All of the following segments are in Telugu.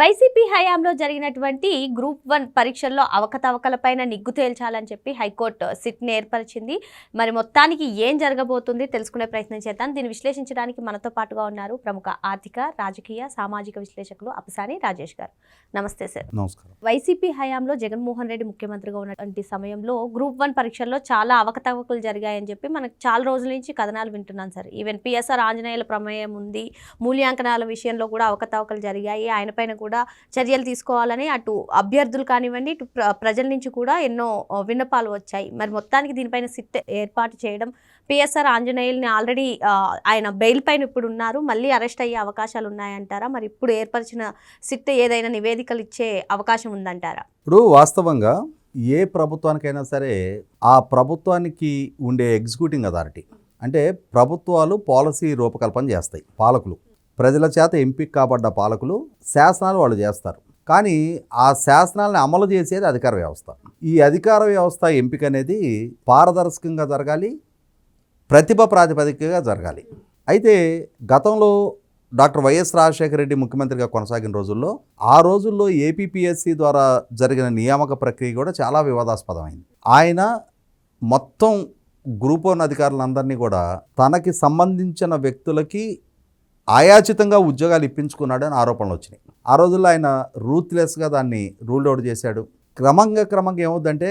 YCP హయాంలో జరిగినటువంటి గ్రూప్ వన్ పరీక్షల్లో అవకతవకలపైన నిగ్గు తేల్చాలని చెప్పి హైకోర్టు సిట్ని ఏర్పరిచింది. మరి మొత్తానికి ఏం జరగబోతుంది తెలుసుకునే ప్రయత్నం చేద్దాం. దీన్ని విశ్లేషించడానికి మనతో పాటుగా ఉన్నారు ప్రముఖ ఆర్థిక రాజకీయ సామాజిక విశ్లేషకులు అపసాని రాజేష్ గారు. నమస్తే సార్. నమస్కారం. వైసీపీ హయాంలో జగన్మోహన్ రెడ్డి ముఖ్యమంత్రిగా ఉన్నటువంటి సమయంలో గ్రూప్ వన్ పరీక్షల్లో చాలా అవకతవకలు జరిగాయని చెప్పి మనకు చాలా రోజుల నుంచి కథనాలు వింటున్నాం సార్. ఈవెన్ పిఎస్ఆర్ ఆంజనేయుల ప్రమేయం ఉంది. మూల్యాంకనాల విషయంలో కూడా అవకతవకలు జరిగాయి. ఆయన పైన కూడా చర్యలు తీసుకోవాలని అటు అభ్యర్థులు కానివ్వండి ఇటు ప్రజల నుంచి కూడా ఎన్నో విన్నపాలు వచ్చాయి. మరి మొత్తానికి దీనిపైన సిట్ ఏర్పాటు చేయడం పిఎస్ఆర్ ఆంజనేయుల్ని ఆల్రెడీ ఆయన బెయిల్ పైన ఇప్పుడు ఉన్నారు. మళ్ళీ అరెస్ట్ అయ్యే అవకాశాలు ఉన్నాయంటారా? మరి ఇప్పుడు ఏర్పరిచిన సిట్ ఏదైనా నివేదికలు ఇచ్చే అవకాశం ఉందంటారా? ఇప్పుడు వాస్తవంగా ఏ ప్రభుత్వానికైనా సరే ఆ ప్రభుత్వానికి ఉండే ఎగ్జిక్యూటింగ్ అథారిటీ అంటే ప్రభుత్వాలు పాలసీ రూపకల్పన చేస్తాయి పాలకులు. ప్రజల చేత ఎంపిక కాబడ్డ పాలకులు శాసనాలు వాళ్ళు చేస్తారు. కానీ ఆ శాసనాలను అమలు చేసేది అధికార వ్యవస్థ. ఈ అధికార వ్యవస్థ ఎంపిక అనేది పారదర్శకంగా జరగాలి ప్రతిభ ప్రాతిపదికగా జరగాలి. అయితే గతంలో డాక్టర్ వైఎస్ రాజశేఖర రెడ్డి ముఖ్యమంత్రిగా కొనసాగిన రోజుల్లో ఆ రోజుల్లో ఏపీపీఎస్సీ ద్వారా జరిగిన నియామక ప్రక్రియ కూడా చాలా వివాదాస్పదమైంది. ఆయన మొత్తం గ్రూప్ వన్ అధికారులందరినీ కూడా తనకి సంబంధించిన వ్యక్తులకి ఆయాచితంగా ఉద్యోగాలు ఇప్పించుకున్నాడని ఆరోపణలు వచ్చినాయి. ఆ రోజుల్లో ఆయన రూత్లెస్గా దాన్ని రూల్డ్ అవుట్ చేశాడు. క్రమంగా క్రమంగా ఏమవుద్దంటే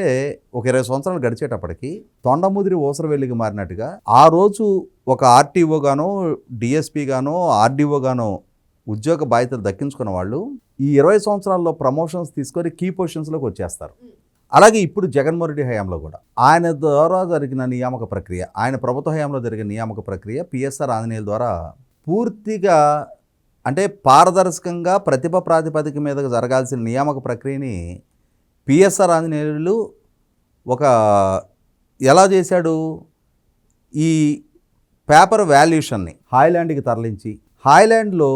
ఒక ఇరవై సంవత్సరాలు గడిచేటప్పటికి తొండముదిరి ఓసరవెల్లికి మారినట్టుగా ఆ రోజు ఒక ఆర్టీఓ గానో డిఎస్పీ గానో ఆర్డీఓ గానో ఉద్యోగ బాధ్యతలు దక్కించుకున్న వాళ్ళు ఈ ఇరవై సంవత్సరాల్లో ప్రమోషన్స్ తీసుకొని కీ పొజిషన్స్లోకి వచ్చేస్తారు. అలాగే ఇప్పుడు జగన్మోహన్ రెడ్డి హయాంలో కూడా. ఆయన ద్వారా జరిగిన నియామక ప్రక్రియ ఆయన ప్రభుత్వ హయాంలో జరిగిన నియామక ప్రక్రియ పిఎస్ఆర్ ఆంజనేయుల ద్వారా పూర్తిగా అంటే పారదర్శకంగా ప్రతిభ ప్రాతిపదిక మీద జరగాల్సిన నియామక ప్రక్రియని పిఎస్ఆర్ ఆంజనేయులు ఒక ఎలా చేశాడు? ఈ పేపర్ వాల్యూషన్ని హాయ్లాండ్కి తరలించి హాయ్లాండ్లో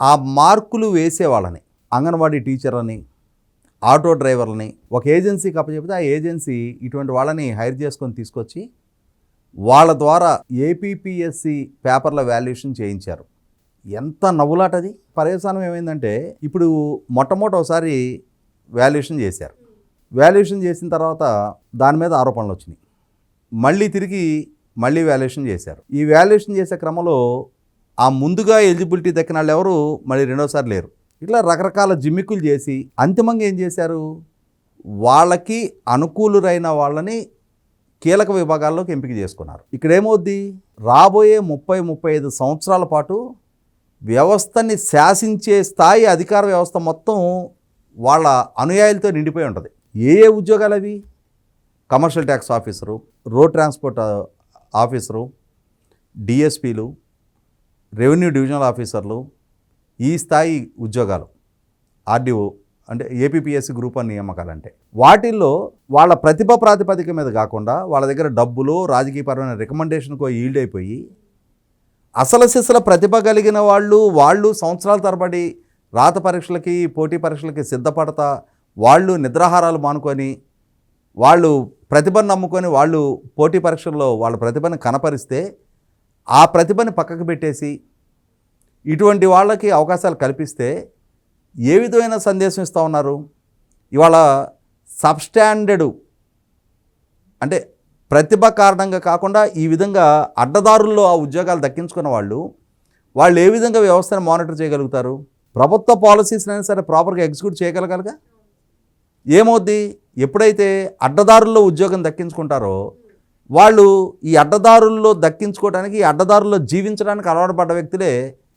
ఆ మార్కులు వేసే వాళ్ళని అంగన్వాడీ టీచర్లని ఆటో డ్రైవర్లని ఒక ఏజెన్సీకి అప్పచెప్తే ఆ ఏజెన్సీ ఇటువంటి వాళ్ళని హైర్ చేసుకొని తీసుకొచ్చి వాళ్ళ ద్వారా ఏపీపీఎస్సి పేపర్ల వాల్యుయేషన్ చేయించారు. ఎంత నవ్వులాటది పర్యవసానం ఏమైందంటే ఇప్పుడు మొట్టమొదటి ఒకసారి వాల్యుయేషన్ చేశారు. వాల్యుయేషన్ చేసిన తర్వాత దాని మీద ఆరోపణలు వచ్చినాయి. మళ్ళీ తిరిగి మళ్ళీ వాల్యుయేషన్ చేశారు. ఈ వాల్యుయేషన్ చేసే క్రమంలో ఆ ముందుగా ఎలిజిబిలిటీ దక్కిన వాళ్ళు ఎవరు? మళ్ళీ రెండోసారి లేరు. ఇట్లా రకరకాల జిమ్మిక్కులు చేసి అంతిమంగా ఏం చేశారు? వాళ్ళకి అనుకూలురైన వాళ్ళని కీలక విభాగాల్లోకి ఎంపిక చేసుకున్నారు. ఇక్కడ రాబోయే ముప్పై ముప్పై ఐదు సంవత్సరాల పాటు వ్యవస్థని శాసించే స్థాయి అధికార వ్యవస్థ మొత్తం వాళ్ళ అనుయాయులతో నిండిపోయి ఉంటుంది. ఏ ఏ ఉద్యోగాలు అవి commercial tax officer road transport officer డిఎస్పీలు revenue divisional ఆఫీసర్లు ఈ స్థాయి ఉద్యోగాలు. ఆర్డీఓ అంటే ఏపీపీఎస్సీ గ్రూప్ అని నియామకాలంటే. వాటిల్లో వాళ్ళ ప్రతిభ ప్రాతిపదిక మీద కాకుండా వాళ్ళ దగ్గర డబ్బులు రాజకీయపరమైన రికమెండేషన్కో ఈల్డ్ అయిపోయి అసలు సిసల ప్రతిభ కలిగిన వాళ్ళు వాళ్ళు సంవత్సరాల తరబడి రాత పరీక్షలకి పోటీ పరీక్షలకి సిద్ధపడతా వాళ్ళు నిద్రాహారాలు మానుకొని వాళ్ళు ప్రతిభను నమ్ముకొని వాళ్ళు పోటీ పరీక్షల్లో వాళ్ళ ప్రతిభను కనపరిస్తే ఆ ప్రతిభని పక్కకు పెట్టేసి ఇటువంటి వాళ్ళకి అవకాశాలు కల్పిస్తే ఏ విధమైన సందేశం ఇస్తూ ఉన్నారు? ఇవాళ సబ్స్టాండర్డ్ అంటే ప్రతిభ కారణంగా కాకుండా ఈ విధంగా అడ్డదారుల్లో ఆ ఉద్యోగాలు దక్కించుకున్న వాళ్ళు వాళ్ళు ఏ విధంగా వ్యవస్థను మానిటర్ చేయగలుగుతారు? ప్రభుత్వ పాలసీస్నైనా అయినా సరే ప్రాపర్గా ఎగ్జిక్యూట్ చేయగలగాలిగా? ఏమవుద్ది? ఎప్పుడైతే అడ్డదారుల్లో ఉద్యోగం దక్కించుకుంటారో వాళ్ళు ఈ అడ్డదారుల్లో దక్కించుకోవడానికి ఈ అడ్డదారుల్లో జీవించడానికి అలవాటు పడ్డ వ్యక్తులే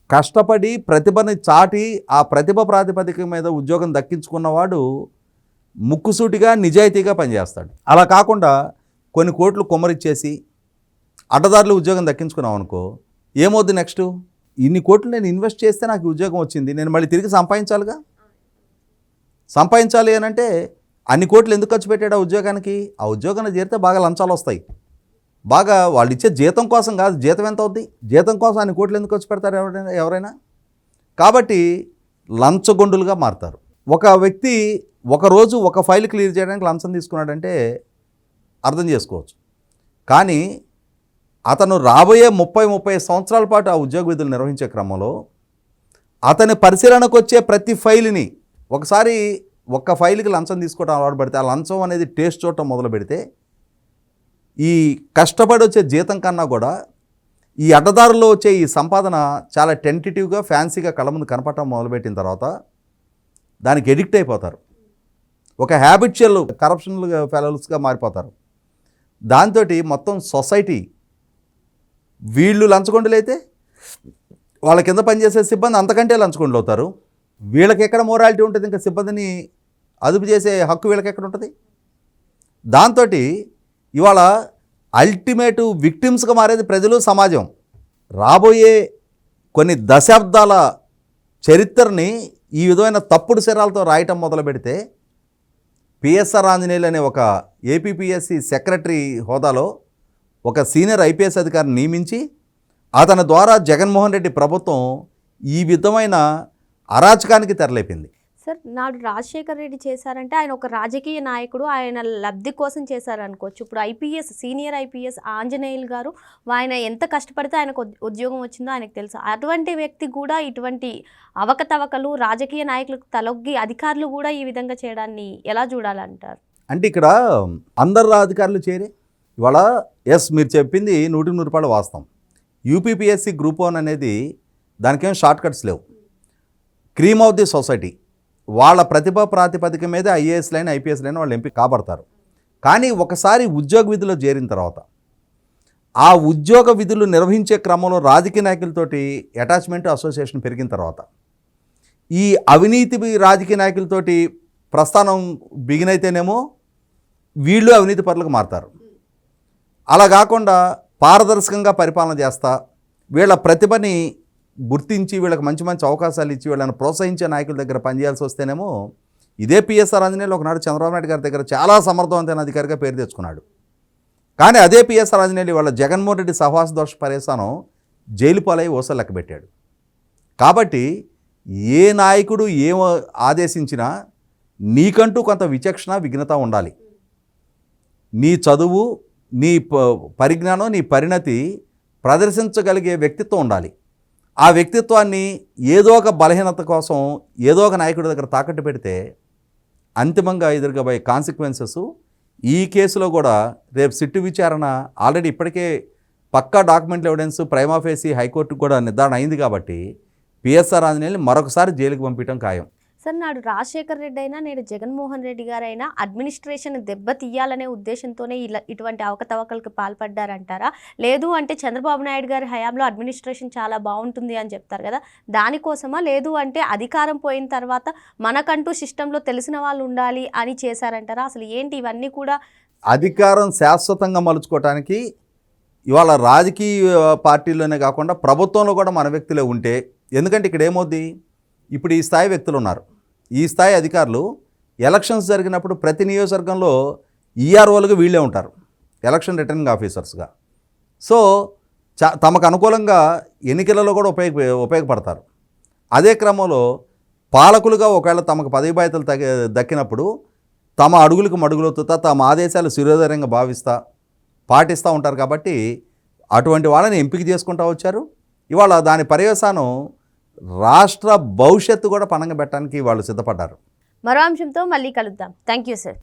కష్టపడి ప్రతిభని చాటి ఆ ప్రతిభ ప్రాతిపదిక మీద ఉద్యోగం దక్కించుకున్నవాడు ముక్కుసూటిగా నిజాయితీగా పనిచేస్తాడు. అలా కాకుండా కొన్ని కోట్లు కొమ్మరిచ్చేసి అడ్డదారులు ఉద్యోగం దక్కించుకున్నాం అనుకో ఏమవుద్ది నెక్స్ట్? ఇన్ని కోట్లు నేను ఇన్వెస్ట్ చేస్తే నాకు ఉద్యోగం వచ్చింది నేను మళ్ళీ తిరిగి సంపాదించాలిగా? సంపాదించాలి అని అంటే అన్ని కోట్లు ఎందుకు ఖర్చు పెట్టాడు ఆ ఉద్యోగానికి? ఆ ఉద్యోగాన్ని చేరితే బాగా లంచాలు వస్తాయి. బాగా వాళ్ళు ఇచ్చే జీతం కోసం కాదు జీతం ఎంత అవుద్ది? జీతం కోసం అన్ని కోట్లు ఎందుకు ఖర్చు పెడతారు ఎవరైనా ఎవరైనా? కాబట్టి లంచగొండులుగా మారుతారు. ఒక వ్యక్తి ఒక రోజు ఒక ఫైల్ క్లియర్ చేయడానికి లంచం తీసుకున్నాడంటే అర్థం చేసుకోవచ్చు. కానీ అతను రాబోయే ముప్పై ముప్పై సంవత్సరాల పాటు ఆ ఉద్యోగ విధులు నిర్వహించే క్రమంలో అతని పరిశీలనకు వచ్చే ప్రతి ఫైల్ని ఒకసారి ఒక్క ఫైల్కి లంచం తీసుకోవడం అలవాటు పడితే ఆ లంచం అనేది టేస్ట్ చూడటం మొదలు పెడితే ఈ కష్టపడి వచ్చే జీతం కన్నా కూడా ఈ అడ్డదారుల్లో వచ్చే ఈ సంపాదన చాలా టెంటిటివ్గా ఫ్యాన్సీగా కళ్ళ ముందు కనపడటం మొదలుపెట్టిన తర్వాత దానికి ఎడిక్ట్ అయిపోతారు. ఒక హ్యాబిచువల్ కరప్షన్ ఫెలోస్గా మారిపోతారు. దాంతో మొత్తం సొసైటీ వీళ్ళు లంచగొండలైతే వాళ్ళ కింద పనిచేసే సిబ్బంది అంతకంటే లంచగొండలు అవుతారు. వీళ్ళకి ఎక్కడ మోరాలిటీ ఉంటుంది? ఇంకా సిబ్బందిని అదుపు చేసే హక్కు వీళ్ళకి ఎక్కడ ఉంటుంది? దాంతో ఇవాళ అల్టిమేట్ విక్టిమ్స్గా మారేది ప్రజలు సమాజం. రాబోయే కొన్ని దశాబ్దాల చరిత్రని ఈ విధమైన తప్పుడు శరాలతో రాయటం మొదలు పెడితే పిఎస్ఆర్ ఆంజనేయులు అనే ఒక ఏపీపీఎస్సి సెక్రటరీ హోదాలో ఒక సీనియర్ ఐపీఎస్ అధికారిని నియమించి అతని ద్వారా జగన్మోహన్ రెడ్డి ప్రభుత్వం ఈ విధమైన అరాచకానికి తెరలేపింది. సార్ నాడు రాజశేఖర్ రెడ్డి చేశారంటే ఆయన ఒక రాజకీయ నాయకుడు ఆయన లబ్ధి కోసం చేశారనుకోవచ్చు. ఇప్పుడు ఐపీఎస్ సీనియర్ ఐపీఎస్ ఆంజనేయులు గారు ఆయన ఎంత కష్టపడితే ఆయనకు ఉద్యోగం వచ్చిందో ఆయనకు తెలుసు. అటువంటి వ్యక్తి కూడా ఇటువంటి అవకతవకలు రాజకీయ నాయకులకు తలొగ్గి అధికారులు కూడా ఈ విధంగా చేయడాన్ని ఎలా చూడాలంటారు? అంటే ఇక్కడ అందరు అధికారులు చేరే. ఇవాళ ఎస్ మీరు చెప్పింది నూటికి నూరు రూపాయలు వాస్తవం. యూపీపీఎస్సీ గ్రూప్ వన్ అనేది దానికేం షార్ట్ కట్స్ లేవు. Cream of the society. వాళ్ళ ప్రతిభ ప్రాతిపదిక మీద ఐఏఎస్ లైన్ ఐపీఎస్ లైన్ వాళ్ళు ఎంపిక కాబడతారు. కానీ ఒకసారి ఉద్యోగ విధిలో చేరిన తర్వాత ఆ ఉద్యోగ విధులు నిర్వహించే క్రమంలో రాజకీయ నాయకులతోటి అటాచ్మెంట్ అసోసియేషన్ పెరిగిన తర్వాత ఈ అవినీతి రాజకీయ నాయకులతోటి ప్రస్థానం బిగినైతేనేమో వీళ్ళు అవినీతి పరులకు మారుతారు. అలా కాకుండా పారదర్శకంగా పరిపాలన చేస్తా వీళ్ళ ప్రతిభని గుర్తించి వీళ్ళకి మంచి మంచి అవకాశాలు ఇచ్చి వీళ్ళని ప్రోత్సహించే నాయకుల దగ్గర పనిచేయాల్సి వస్తేనేమో ఇదే పిఎస్ఆర్ ఆంజనేయులు ఒకనాడు చంద్రబాబు నాయుడు గారి దగ్గర చాలా సమర్థవంతమైన అధికారిగా పేరు తెచ్చుకున్నాడు. కానీ అదే పిఎస్ఆర్ ఆంజనేయులు వాళ్ళ జగన్మోహన్ రెడ్డి సహవాస దోష పరేశానం జైలు పాలై ఓసలు లెక్క పెట్టాడు. కాబట్టి ఏ నాయకుడు ఏం ఆదేశించినా నీకంటూ కొంత విచక్షణ విఘ్నత ఉండాలి. నీ చదువు నీ ప- పరిజ్ఞానం నీ పరిణతి ప్రదర్శించగలిగే వ్యక్తిత్వం ఉండాలి. ఆ వ్యక్తిత్వాన్ని ఏదో ఒక బలహీనత కోసం ఏదో ఒక నాయకుడి దగ్గర తాకట్టు పెడితే అంతిమంగా ఎదురుగబోయే కాన్సిక్వెన్సెస్ ఈ కేసులో కూడా రేపు సిట్టు విచారణ ఆల్రెడీ ఇప్పటికే పక్కా డాక్యుమెంట్ ఎవిడెన్స్ ప్రైమాఫేసి హైకోర్టుకు కూడా నిర్ధారణ అయింది కాబట్టి పిఎస్ఆర్ ఆంజనేయులు మరొకసారి జైలుకి పంపించడం ఖాయం. సార్ నాడు రాజశేఖర్ రెడ్డి అయినా నేను జగన్మోహన్ రెడ్డి గారైనా అడ్మినిస్ట్రేషన్ దెబ్బతీయాలనే ఉద్దేశంతోనే ఇలా ఇటువంటి అవకతవకలకు పాల్పడ్డారంటారా? లేదు అంటే చంద్రబాబు నాయుడు గారి హయాంలో అడ్మినిస్ట్రేషన్ చాలా బాగుంటుంది అని చెప్తారు కదా. దానికోసమా? లేదు అంటే అధికారం పోయిన తర్వాత మనకంటూ సిస్టంలో తెలిసిన వాళ్ళు ఉండాలి అని చేశారంటారా? అసలు ఏంటి ఇవన్నీ కూడా? అధికారం శాశ్వతంగా మలుచుకోవటానికి ఇవాళ రాజకీయ పార్టీలోనే కాకుండా ప్రభుత్వంలో కూడా మన వ్యక్తులే ఉంటే ఎందుకంటే ఇక్కడ ఏమవుద్ది ఇప్పుడు ఈ స్థాయి వ్యక్తులు ఉన్నారు. ఈ స్థాయి అధికారులు ఎలక్షన్స్ జరిగినప్పుడు ప్రతి నియోజకవర్గంలో ఈఆర్ఓలుగా వీళ్ళే ఉంటారు. Election returning ఆఫీసర్స్గా. సో తమకు అనుకూలంగా ఎన్నికలలో కూడా ఉపయోగ ఉపయోగపడతారు. అదే క్రమంలో పాలకులుగా ఒకవేళ తమకు పదవి బాధ్యతలు దక్కినప్పుడు తమ అడుగులకు మడుగులొత్తుతా తమ ఆదేశాలు శిరోధర్యంగా భావిస్తా పాటిస్తూ ఉంటారు కాబట్టి అటువంటి వాళ్ళని ఎంపిక చేసుకుంటూ వచ్చారు. ఇవాళ దాని పర్యవసానం రాష్ట్ర భవిష్యత్తు కూడా పణంగా పెట్టడానికి వాళ్ళు సిద్ధపడ్డారు. మరో అంశంతో మళ్ళీ కలుద్దాం. Thank you sir